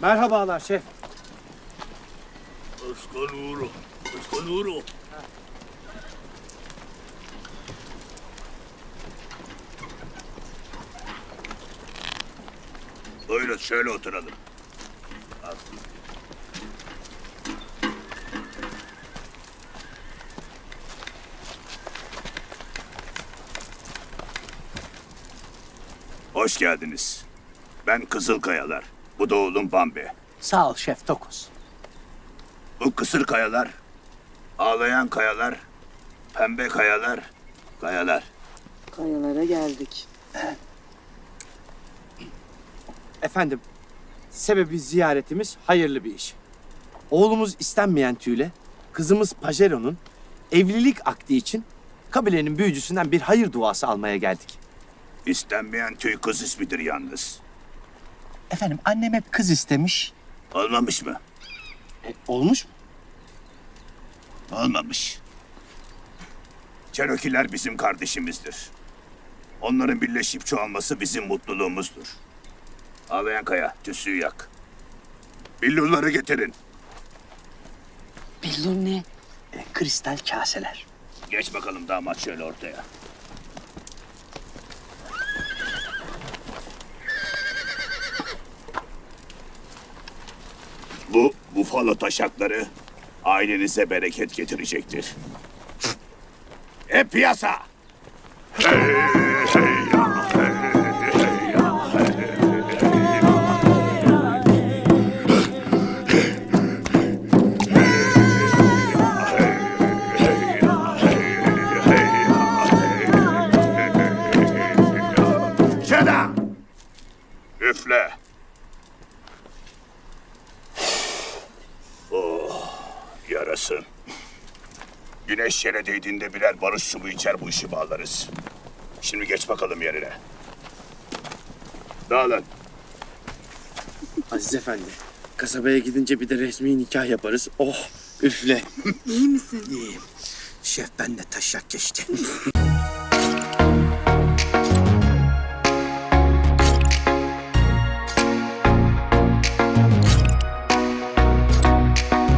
Merhabalar şef. Escanuro, escanuro. Buyurun şöyle oturalım. Al. Hoş geldiniz. Ben Kızılkayalar. Bu da oğlum Bambi. Sağ ol şef Tokuz. Bu kısır kayalar, ağlayan kayalar, pembe kayalar, kayalar. Kayalara geldik. Efendim, sebebi ziyaretimiz hayırlı bir iş. Oğlumuz istenmeyen tüyle, kızımız Pajero'nun evlilik akdi için kabilenin büyücüsünden bir hayır duası almaya geldik. İstenmeyen tüy kız ismidir yalnız. Efendim, annem hep kız istemiş. Olmamış mı? E, olmuş mu? Olmamış. Cherokee'ler bizim kardeşimizdir. Onların birleşip çoğalması bizim mutluluğumuzdur. Ağlayan kaya, tüsüyü yak. Billurları getirin. Billur ne? E, kristal kaseler. Geç bakalım damat şöyle ortaya. Bu bufalo taşakları ailenize bereket getirecektir. Hep piyasa! Üfle. Oh, yarasın. Güneş yere değdiğinde birer barış sumu içer bu işi bağlarız. Şimdi geç bakalım yerine. Dağılın. Aziz Efendi, kasabaya gidince bir de resmi nikah yaparız. Oh, üfle. İyi misin? İyiyim. Şef ben de taşak geçti.